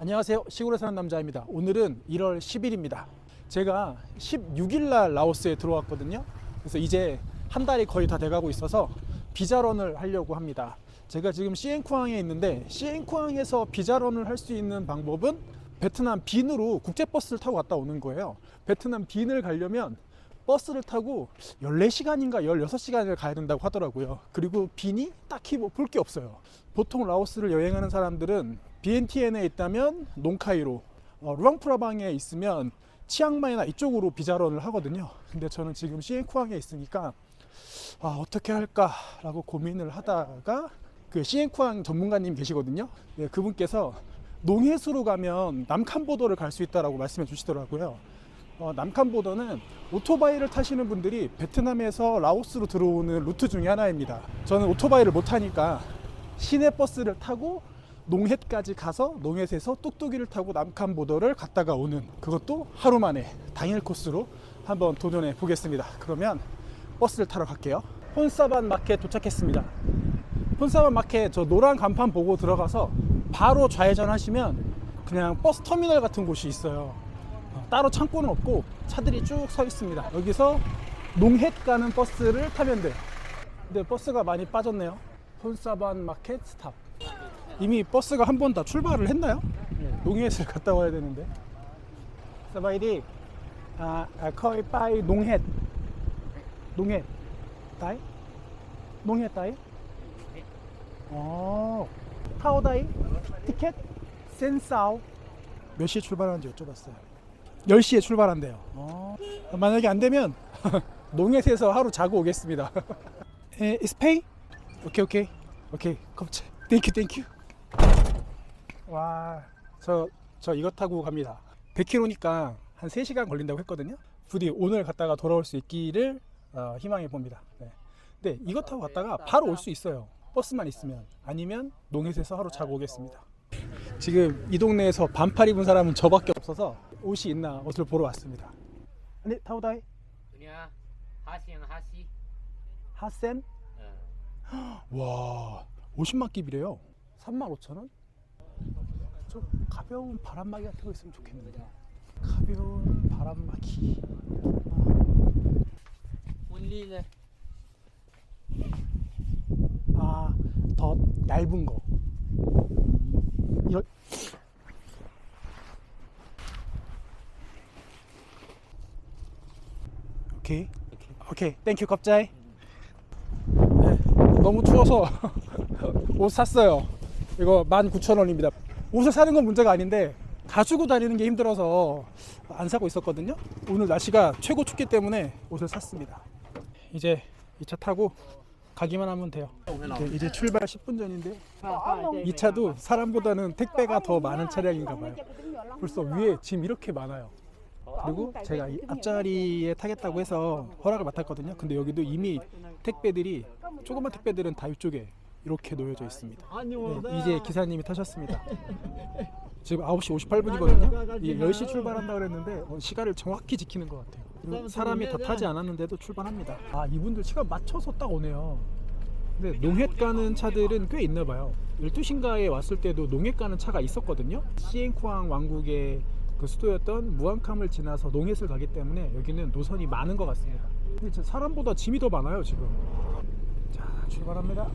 안녕하세요. 시골에 사는 남자입니다. 오늘은 1월 10일입니다. 제가 16일 날 라오스에 들어왔거든요. 그래서 이제 한 달이 거의 다 돼가고 있어서 비자런을 하려고 합니다. 제가 지금 시엔쿠항에 있는데 시엔쿠항에서 비자런을 할 수 있는 방법은 베트남 빈으로 국제버스를 타고 갔다 오는 거예요. 베트남 빈을 가려면 버스를 타고 14시간인가 16시간을 가야 된다고 하더라고요. 그리고 빈이 딱히 뭐 볼 게 없어요. 보통 라오스를 여행하는 사람들은 비엔티엔에 있다면 농카이로, 어, 루앙프라방에 있으면 치앙마이나 이쪽으로 비자런을 하거든요. 근데 저는 지금 시엔쿠항에 있으니까 아, 어떻게 할까라고 고민을 하다가 그 시엔쿠항 전문가님 계시거든요. 네, 그분께서 농해수로 가면 남칸보도를 갈 수 있다라고 말씀해 주시더라고요. 어, 남칸보도는 오토바이를 타시는 분들이 베트남에서 라오스로 들어오는 루트 중에 하나입니다. 저는 오토바이를 못 타니까 시내 버스를 타고 농헷까지 가서 농헷에서 뚝뚝이를 타고 남칸보도를 갔다가 오는 그것도 하루 만에 당일 코스로 한번 도전해 보겠습니다. 그러면 버스를 타러 갈게요. 폰사반 마켓 도착했습니다. 폰사반 마켓 저 노란 간판 보고 들어가서 바로 좌회전 하시면 그냥 버스 터미널 같은 곳이 있어요. 어, 따로 창고는 없고 차들이 쭉 서 있습니다. 여기서 농헷 가는 버스를 타면 돼. 근데 버스가 많이 빠졌네요. 폰사반 마켓 스탑. 이미 버스가 한 번 다 출발을 했나요? 농헷을 갔다 와야 되는데. 사바이디, 아, 아, 커이 빠이 농헷. 농헷. 따이? 농헷 따이? 어, 타오다이? 티켓? 센사오. 몇 시에 출발하는지 여쭤봤어요. 10시에 출발한대요. 어. 만약에 안 되면 농헷에서 하루 자고 오겠습니다. 에, pay? 오케이 오케이 오케이 컵체 땡큐 땡큐 와 저 저 이거 타고 갑니다. 100km니까 한 3시간 걸린다고 했거든요. 부디 오늘 갔다가 돌아올 수 있기를 어, 희망해 봅니다. 네. 근데 이거 타고 갔다가 바로 올 수 있어요. 버스만 있으면. 아니면 농해에서 하루 자고 오겠습니다. 지금 이 동네에서 반팔 입은 사람은 저밖에 없어서 옷이 있나 옷을 보러 왔습니다. 네 타오다이. 그냥 하시는 하시. 하센? 어. 와 50만 깁이래요. 3만 5천 원? 좀 가벼운 바람막이 같은 거 있으면 좋겠는데. 가벼운 바람막이. 올리네. 아 더 얇은 거. 이런 오케이. 오케이. 땡큐 갑자이. 네, 너무 추워서 옷 샀어요 이거 19,000원입니다. 옷을 사는 건 문제가 아닌데 가지고 다니는 게 힘들어서 안 사고 있었거든요. 오늘 날씨가 최고 춥기 때문에 옷을 샀습니다. 이제 이 차 타고 가기만 하면 돼요. 네, 이제 출발 10분 전인데 이 차도 사람보다는 택배가 더 많은 차량인가 봐요. 벌써 위에 짐 이렇게 많아요. 그리고 제가 이 앞자리에 타겠다고 해서 허락을 맡았거든요. 근데 여기도 이미 택배들이 조그만 택배들은 다 이쪽에 이렇게 놓여져 있습니다. 네, 이제 기사님이 타셨습니다. 지금 9시 58분이거든요. 10시 출발한다 그랬는데 어, 시간을 정확히 지키는 것 같아요. 사람이 다 타지 않았는데도 출발합니다. 아 이분들 시간 맞춰서 딱 오네요. 근데 농헷 가는 차들은 꽤 있나 봐요. 12시인가에 왔을 때도 농헷 가는 차가 있었거든요. 시엔쿠항 왕국의 그 수도였던 무안캄을 지나서 농헷을 가기 때문에 여기는 노선이 많은 것 같습니다. 근데 사람보다 짐이 더 많아요 지금. 자 출발합니다.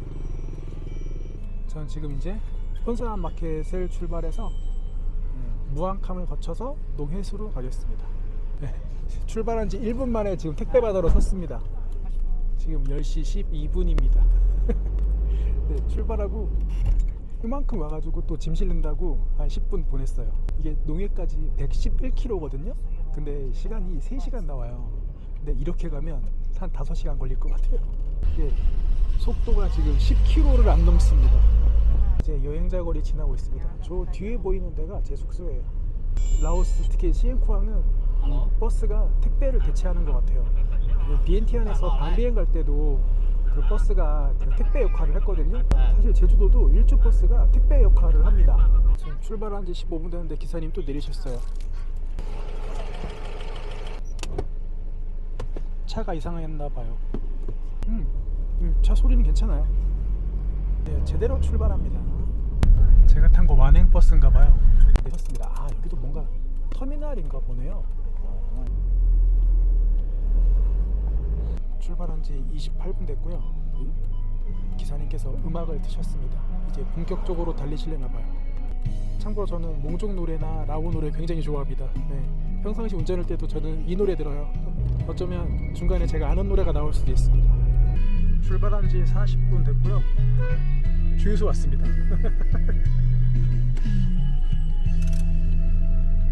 저는 지금 이제 폰사람 마켓을 출발해서 음, 무안캄을 거쳐서 농헷으로 가겠습니다. 네, 출발한 지 1분 만에 지금 택배 받으러 섰습니다. 지금 10시 12분입니다. 네, 출발하고 이만큼 와가지고 또 짐 실는다고 한 10분 보냈어요. 이게 농해까지 111km거든요. 근데 시간이 3시간 나와요. 근데 이렇게 가면 한 5시간 걸릴 것 같아요. 이게 속도가 지금 10km를 안 넘습니다. 이제 여행자 거리 지나고 있습니다. 저 뒤에 보이는 데가 제 숙소예요. 라오스 특히 시엔쿠항은 이 버스가 택배를 대체하는 것 같아요. 비엔티안에서 방비행 갈 때도 그 버스가 그 택배 역할을 했거든요. 사실 제주도도 일주 버스가 택배 역할을 합니다. 지금 출발한 지 15분 됐는데 기사님 또 내리셨어요. 차가 이상했나 봐요. 음, 음, 차 소리는 괜찮아요. 네, 제대로 출발합니다. 제가 탄 거 완행 버스인가 봐요. 네, 보네요. 어. 출발한 지 28분 됐고요. 기사님께서 음악을 트셨습니다. 이제 본격적으로 달리시려나 봐요. 참고로 저는 몽종 노래나 라오 노래 굉장히 좋아합니다. 네. 평상시 운전할 때도 저는 이 노래 들어요. 어쩌면 중간에 제가 아는 노래가 나올 수도 있습니다. 출발한 지 40분 됐고요. 주유소 왔습니다.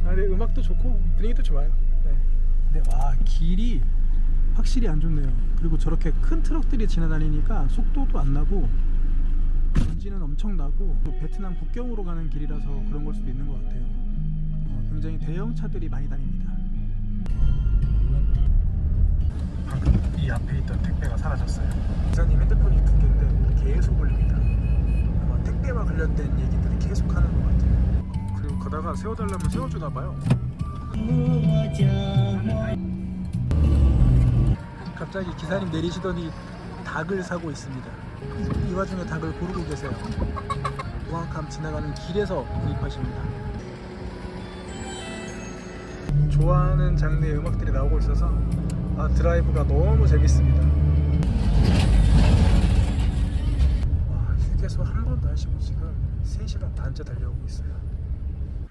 아, 근데 음악도 좋고 분위기도 좋아요. 네. 근데 와 길이 확실히 안 좋네요. 그리고 저렇게 큰 트럭들이 지나다니니까 속도도 안 나고 전지는 엄청 나고 또 베트남 국경으로 가는 길이라서 그런 걸 수도 있는 것 같아요. 어, 굉장히 대형 차들이 많이 다닙니다. 앞에 있던 택배가 사라졌어요. 기사님 핸드폰이 두 개인데 계속 울립니다. 아마 택배와 관련된 얘기들이 계속 하는 것 같아요. 그리고 가다가 세워달라면 세워주나 봐요. 갑자기 기사님 내리시더니 닭을 사고 있습니다. 이 와중에 닭을 고르고 계세요. 우왕캄 지나가는 길에서 구입하십니다. 좋아하는 장르의 음악들이 나오고 있어서 아, 드라이브가 너무 재밌습니다. 와, 휴게소 한 번도 안 쉬고 지금 3시간 반째 달려오고 있어요.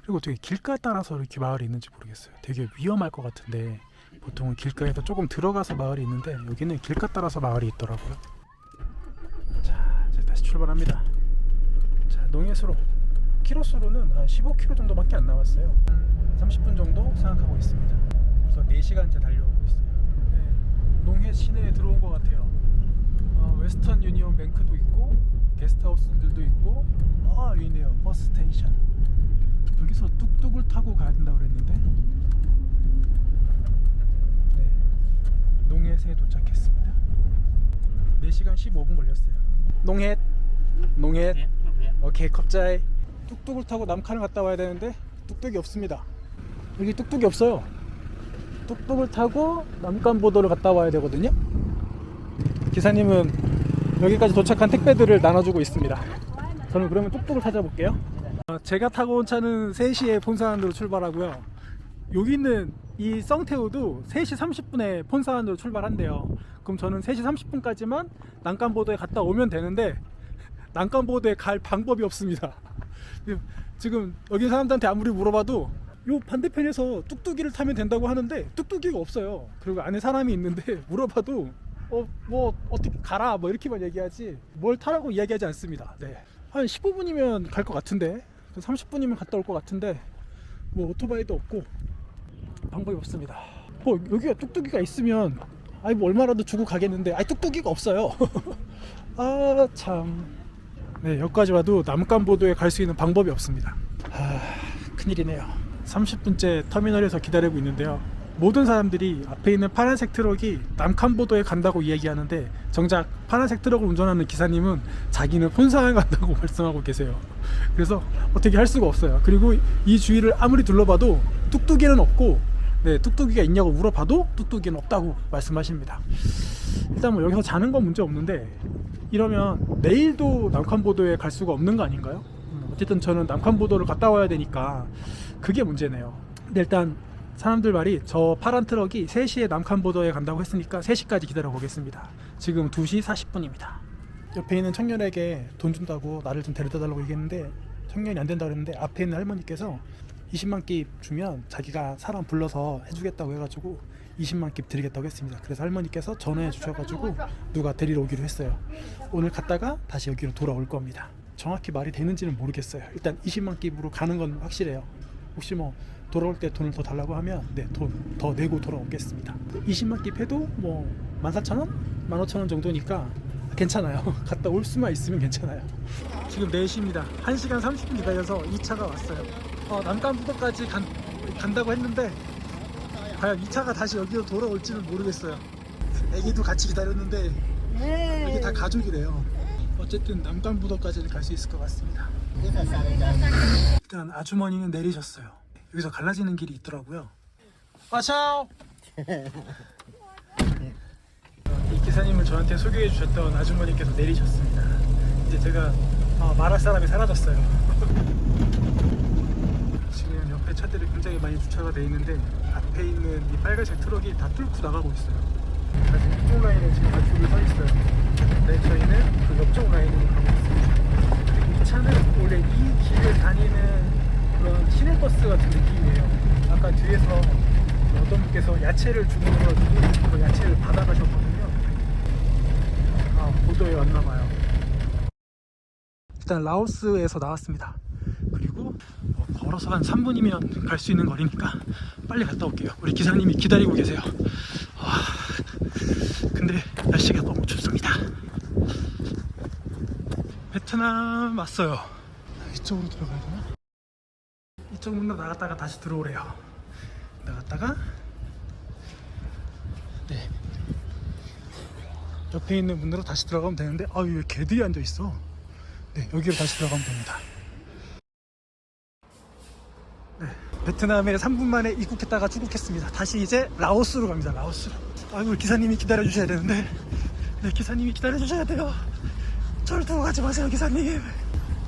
그리고 되게 길가 따라서 이렇게 마을이 있는지 모르겠어요. 되게 위험할 것 같은데 보통은 길가에서 조금 들어가서 마을이 있는데 여기는 길가 따라서 마을이 있더라고요. 자, 이제 다시 출발합니다. 자, 농해수로 키로수로는 한 15km 정도밖에 안 나왔어요. 한 30분 정도 생각하고 있습니다. 그래서 4시간째 달려오고 있어요. 네, 농해 시내에 들어온 것 같아요. 어, 웨스턴 유니온 뱅크도 있고 게스트하우스들도 있고. 아 있네요. 버스 스테이션. 여기서 뚝뚝을 타고 가야 된다고 그랬는데. 네. 농해에 도착했습니다. 4시간 15분 걸렸어요. 농해 농해. 오케이 갑자이. 뚝뚝을 타고 남칸을 갔다 와야 되는데 뚝뚝이 없습니다. 여기 뚝뚝이 없어요 뚝뚝을 타고 남칸보도를 갔다 와야 되거든요. 기사님은 여기까지 도착한 택배들을 나눠주고 있습니다. 저는 그러면 뚝뚝을 찾아볼게요. 어, 제가 타고 온 차는 3시에 폰사안으로 출발하고요. 여기 있는 이 썽태우도 3시 30분에 폰사안으로 출발한대요. 그럼 저는 3시 30분까지만 난간보도에 갔다 오면 되는데 난간보도에 갈 방법이 없습니다. 지금 여기 사람들한테 아무리 물어봐도 요 반대편에서 뚝뚝이를 타면 된다고 하는데 뚝뚝이가 없어요. 그리고 안에 사람이 있는데 물어봐도 어 뭐 어떻게 가라 뭐 이렇게만 얘기하지 뭘 타라고 이야기하지 않습니다. 네. 한 15분이면 갈 것 같은데 30분이면 갔다 올 것 같은데 뭐 오토바이도 없고 방법이 없습니다. 뭐 여기가 뚝뚝이가 있으면 아이 뭐 얼마라도 주고 가겠는데 아이 뚝뚝이가 없어요. 아 참. 네, 여기까지 와도 남간보도에 갈 수 있는 방법이 없습니다. 아, 큰일이네요. 30분째 터미널에서 기다리고 있는데요. 모든 사람들이 앞에 있는 파란색 트럭이 남칸보도에 간다고 이야기하는데 정작 파란색 트럭을 운전하는 기사님은 자기는 폰사에 간다고 말씀하고 계세요. 그래서 어떻게 할 수가 없어요. 그리고 이 주위를 아무리 둘러봐도 뚝뚝이는 없고 네, 뚝뚝이가 있냐고 물어봐도 뚝뚝이는 없다고 말씀하십니다. 일단 뭐 여기서 자는 건 문제 없는데 이러면 내일도 남칸보도에 갈 수가 없는 거 아닌가요? 음, 어쨌든 저는 남칸보도를 갔다 와야 되니까 그게 문제네요. 근데 일단 사람들 말이 저 파란 트럭이 3시에 남칸보도에 간다고 했으니까 3시까지 기다려 보겠습니다. 지금 2시 40분입니다. 옆에 있는 청년에게 돈 준다고 나를 좀 데려다 달라고 얘기했는데 청년이 안 된다 그랬는데 앞에 있는 할머니께서 20만 깁 주면 자기가 사람 불러서 해주겠다고 해가지고 20만 깁 드리겠다고 했습니다. 그래서 할머니께서 전화해 주셔가지고 누가 데리러 오기로 했어요. 오늘 갔다가 다시 여기로 돌아올 겁니다. 정확히 말이 되는지는 모르겠어요. 일단 20만 깁으로 가는 건 확실해요. 혹시 뭐 돌아올 때 돈을 더 달라고 하면 네, 돈 더 내고 돌아오겠습니다. 20만 깁 해도 뭐 14,000원? 15,000원 정도니까 괜찮아요. 갔다 올 수만 있으면 괜찮아요. 지금 4시입니다. 1시간 30분 기다려서 이 차가 왔어요. 어, 남간부도까지 간, 간다고 했는데 과연 이 차가 다시 여기로 돌아올지는 모르겠어요. 애기도 같이 기다렸는데 여기 다 가족이래요. 어쨌든 남간부도까지는 갈 수 있을 것 같습니다. 일단 아주머니는 내리셨어요. 여기서 갈라지는 길이 있더라고요. 아차오! 이 기사님을 저한테 소개해 주셨던 아주머니께서 내리셨습니다. 이제 제가 어, 말할 사람이 사라졌어요. 지금 옆에 차들이 굉장히 많이 주차가 돼 있는데 앞에 있는 이 빨간색 트럭이 다 뚫고 나가고 있어요. 다시 이쪽 라인에 지금 가축을 서 있어요. 네, 저희는 그 옆쪽 라인으로 가고 있습니다. 차는 원래 이 길을 다니는 그런 시내버스 같은 느낌이에요. 아까 뒤에서 어떤 분께서 야채를 주문해서 누구로 야채를 받아가셨거든요. 아, 보도에 왔나봐요. 일단 라오스에서 나왔습니다. 그리고 뭐 걸어서 한 3분이면 갈 수 있는 거리니까 빨리 갔다 올게요. 우리 기사님이 기다리고 계세요. 와, 근데 날씨가 너무 춥습니다. 베트남 왔어요. 이쪽으로 들어가야 되나? 이쪽 문으로 나갔다가 다시 들어오래요. 나갔다가 네 옆에 있는 문으로 다시 들어가면 되는데 아유 왜 개들이 앉아 있어? 네 여기로 다시 들어가면 됩니다. 네 베트남에 3분 만에 입국했다가 출국했습니다. 다시 이제 라오스로 갑니다. 라오스로. 아이고 기사님이 기다려 주셔야 되는데 네 기사님이 기다려 주셔야 돼요. 저를 두고 가지 마세요 기사님.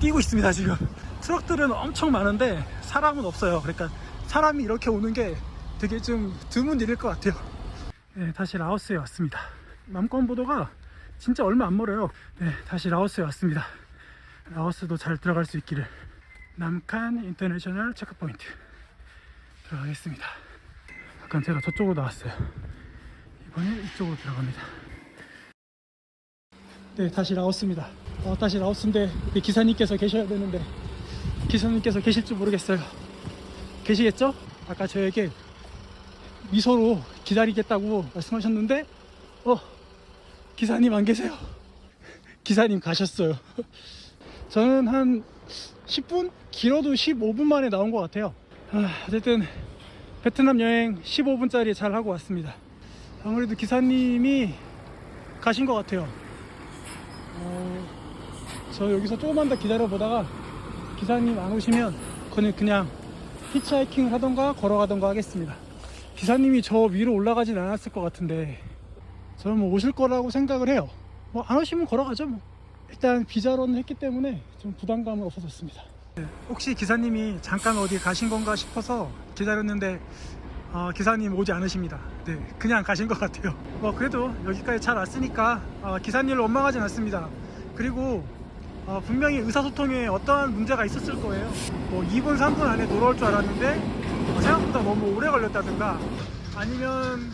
뛰고 있습니다 지금. 트럭들은 엄청 많은데 사람은 없어요. 그러니까 사람이 이렇게 오는 게 되게 좀 드문 일일 것 같아요. 네, 다시 라오스에 왔습니다. 남권보도가 진짜 얼마 안 멀어요. 네, 다시 라오스에 왔습니다. 라오스도 잘 들어갈 수 있기를. 남칸 인터내셔널 체크포인트 들어가겠습니다. 아까 제가 저쪽으로 나왔어요. 이번에 이쪽으로 들어갑니다. 네, 다시 라오스입니다. 어, 다시 라오스인데 우리 기사님께서 계셔야 되는데 기사님께서 계실지 모르겠어요. 계시겠죠? 아까 저에게 미소로 기다리겠다고 말씀하셨는데 어 기사님 안 계세요 기사님 가셨어요 저는 한 10분 길어도 15분 만에 나온 것 같아요 아, 어쨌든 베트남 여행 15분짜리 잘 하고 왔습니다 아무래도 기사님이 가신 것 같아요 어, 저 여기서 조금만 더 기다려 보다가 기사님 안 오시면 그냥 그냥 히치하이킹을 하던가 걸어가던가 하겠습니다. 기사님이 저 위로 올라가진 않았을 것 같은데 저는 뭐 오실 거라고 생각을 해요. 뭐 안 오시면 걸어가죠 뭐. 일단 비자로는 했기 때문에 좀 부담감은 없어졌습니다. 네, 혹시 기사님이 잠깐 어디 가신 건가 싶어서 기다렸는데 어, 기사님 오지 않으십니다. 네, 그냥 가신 것 같아요. 뭐 그래도 여기까지 잘 왔으니까 어, 기사님을 원망하진 않습니다. 그리고 어, 분명히 의사소통에 어떠한 문제가 있었을 거예요. 뭐 2분, 3분 안에 돌아올 줄 알았는데 어, 생각보다 너무 오래 걸렸다든가 아니면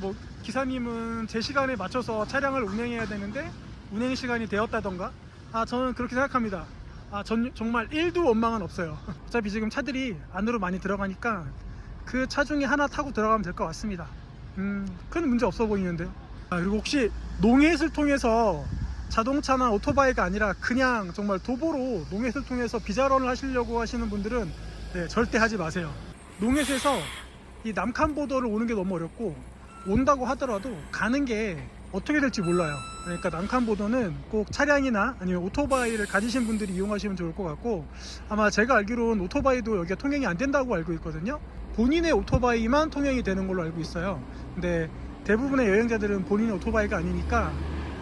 뭐 기사님은 제 시간에 맞춰서 차량을 운행해야 되는데 운행 시간이 되었다던가 아 저는 그렇게 생각합니다. 아 전 정말 1도 원망은 없어요. 어차피 지금 차들이 안으로 많이 들어가니까 그 차 중에 하나 타고 들어가면 될 것 같습니다. 음, 큰 문제 없어 보이는데요. 아, 그리고 혹시 농헷을 통해서 자동차나 오토바이가 아니라 그냥 정말 도보로 농헷을 통해서 비자런을 하시려고 하시는 분들은 네, 절대 하지 마세요. 농헷에서 이 남칸보더를 오는 게 너무 어렵고 온다고 하더라도 가는 게 어떻게 될지 몰라요. 그러니까 남칸보더는 꼭 차량이나 아니면 오토바이를 가지신 분들이 이용하시면 좋을 것 같고 아마 제가 알기로는 오토바이도 여기가 통행이 안 된다고 알고 있거든요. 본인의 오토바이만 통행이 되는 걸로 알고 있어요. 근데 대부분의 여행자들은 본인의 오토바이가 아니니까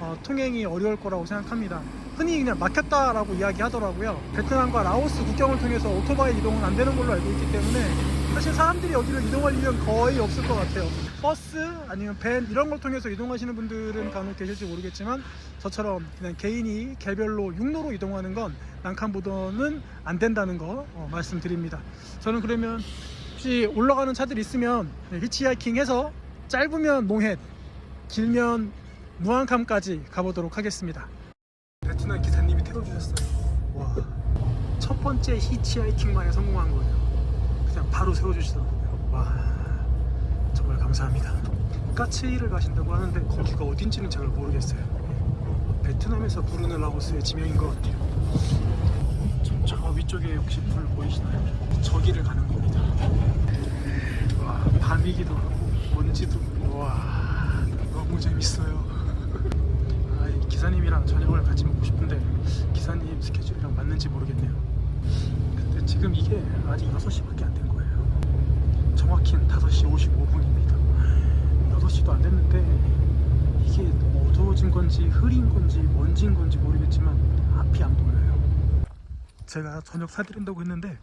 어, 통행이 어려울 거라고 생각합니다. 흔히 그냥 막혔다라고 이야기하더라고요. 베트남과 라오스 국경을 통해서 오토바이 이동은 안 되는 걸로 알고 있기 때문에 사실 사람들이 여기를 이동할 일은 거의 없을 것 같아요. 버스 아니면 밴 이런 걸 통해서 이동하시는 분들은 간혹 계실지 모르겠지만 저처럼 그냥 개인이 개별로 육로로 이동하는 건 난칸보더는 안 된다는 거 어, 말씀드립니다. 저는 그러면 혹시 올라가는 차들 있으면 네, 히치하이킹해서 짧으면 몽헷, 길면 무안캄까지 가보도록 하겠습니다. 베트남 기사님이 태워주셨어요. 와, 첫 번째 히치하이킹만에 성공한 거예요. 그냥 바로 세워주시더라고요. 와, 정말 감사합니다. 까츠이를 가신다고 하는데 거기가 어딘지는 잘 모르겠어요. 베트남에서 부르는 라오스의 지명인 것 같아요. 저, 저 위쪽에 혹시 불 보이시나요? 저기를 가는 겁니다. 와, 밤이기도 하고 먼지도 와 너무 재밌어요. 아, 이 기사님이랑 저녁을 같이 먹고 싶은데 기사님 스케줄이랑 맞는지 모르겠네요. 지금 이게 아직 6시밖에 안 된 거예요. 정확히는 5시 55분입니다. 6시도 안 됐는데 이게 어두워진 건지 흐린 건지 먼지인 건지 모르겠지만 앞이 안 보여요. 제가 저녁 사드린다고 했는데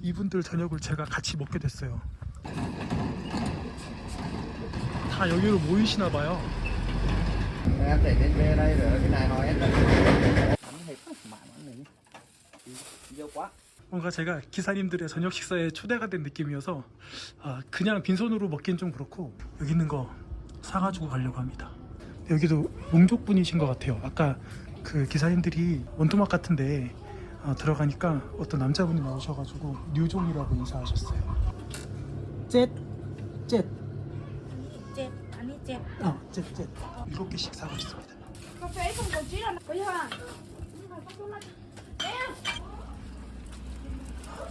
이분들 저녁을 제가 같이 먹게 됐어요. 다 여기로 모이시나 봐요. 뭔가 제가 기사님들의 저녁 식사에 초대가 된 느낌이어서 아, 그냥 빈손으로 먹긴 좀 그렇고 여기 있는 거 사가지고 가려고 합니다. 여기도 용족분이신 것 같아요. 아까 그 기사님들이 원두막 같은데 아, 들어가니까 어떤 남자분이 나오셔가지고 뉴종이라고 인사하셨어요. 쨋, 쨋. 잽, 아니 잽. 어, 쨋, 쨋. 일곱 개씩 사고 있습니다.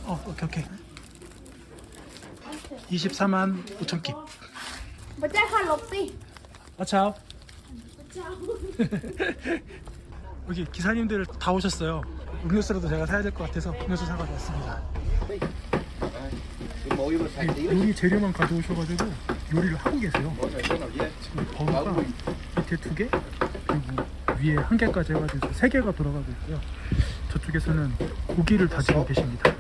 어, 오케이, 오케이. 24만 5천 킵. มาแจ้งค่ะลบสิ 아차오. เจ้า 여기 기사님들 다 오셨어요. 음료수라도 제가 사야 될 것 같아서 음료수 사가지고 왔습니다. cái mũi mà sạch tí 요리 재료만 가져오셔가지고 요리를 하고 계세요. mỗi người có nào dê 지금 버거가 밑에 두 개, 그리고 위에 한 개까지 해가지고 세 개가 돌아가고 있고요. 저쪽에서는 고기를 다지고 계십니다.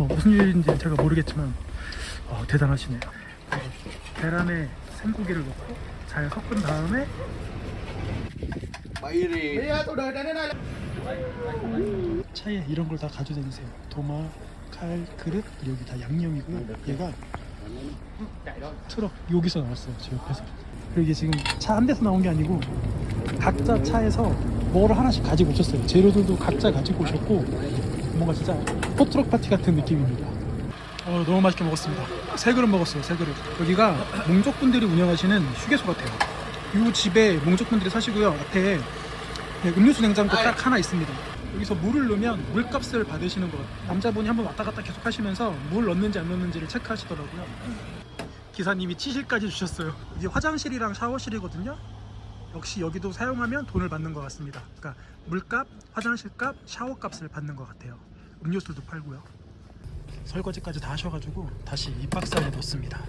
뭐 무슨 일인지 제가 모르겠지만 어, 대단하시네요. 계란에 생고기를 넣고 잘 섞은 다음에 차에 이런 걸 다 가져다니세요. 도마, 칼, 그릇 여기 다 양념이고요. 얘가 트럭 여기서 나왔어요. 저 옆에서. 그리고 이게 지금 차 한 대서 나온 게 아니고 각자 차에서 뭐를 하나씩 가지고 오셨어요. 재료들도 각자 가지고 오셨고 뭔가 진짜 포트럭 파티 같은 느낌입니다. 어, 너무 맛있게 먹었습니다. 세 그릇 먹었어요. 세 그릇. 여기가 몽족분들이 운영하시는 휴게소 같아요. 이 집에 몽족분들이 사시고요. 앞에 네, 음료수 냉장고 딱 하나 있습니다. 여기서 물을 넣으면 물값을 받으시는 것 같아요. 남자분이 한번 왔다 갔다 계속 하시면서 물 넣는지 안 넣는지를 체크하시더라고요. 기사님이 치실까지 주셨어요. 이게 화장실이랑 샤워실이거든요. 역시 여기도 사용하면 돈을 받는 것 같습니다. 그러니까 물값, 화장실값, 샤워값을 받는 것 같아요. 음료수도 팔고요. 설거지까지 다 하셔가지고 다시 이 박스 안에 넣습니다.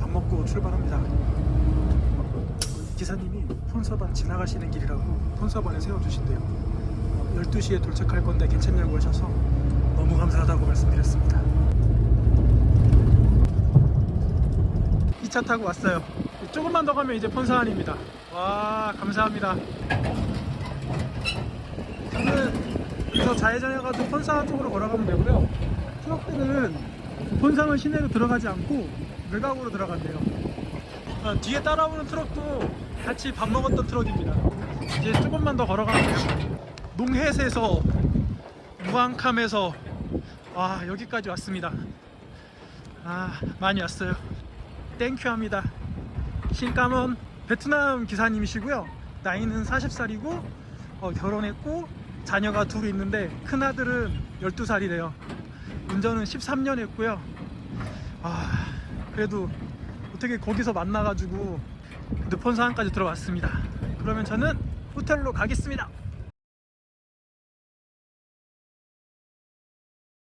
밥 먹고 출발합니다. 기사님이 폰서반 지나가시는 길이라고 폰서반에 세워주신대요. 12시에 도착할 건데 괜찮냐고 하셔서 너무 감사하다고 말씀드렸습니다. 2차 타고 왔어요. 조금만 더 가면 이제 폰사안입니다. 와 감사합니다. 저는 여기서 좌회전해가지고 폰사안 쪽으로 걸어가면 되고요. 트럭들은 본상은 시내로 들어가지 않고 외곽으로 들어간대요. 아, 뒤에 따라오는 트럭도 같이 밥 먹었던 트럭입니다. 이제 조금만 더 걸어가면 돼요. 농헷에서 무앙캄에서 와 여기까지 왔습니다. 아 많이 왔어요. 땡큐 합니다. 신까먼 베트남 기사님이시고요. 나이는 40살이고 결혼했고 자녀가 둘이 있는데 큰 아들은 12살이래요. 운전은 13년 했고요. 아, 그래도 어떻게 거기서 만나가지고 느폰사항까지 들어왔습니다. 그러면 저는 호텔로 가겠습니다.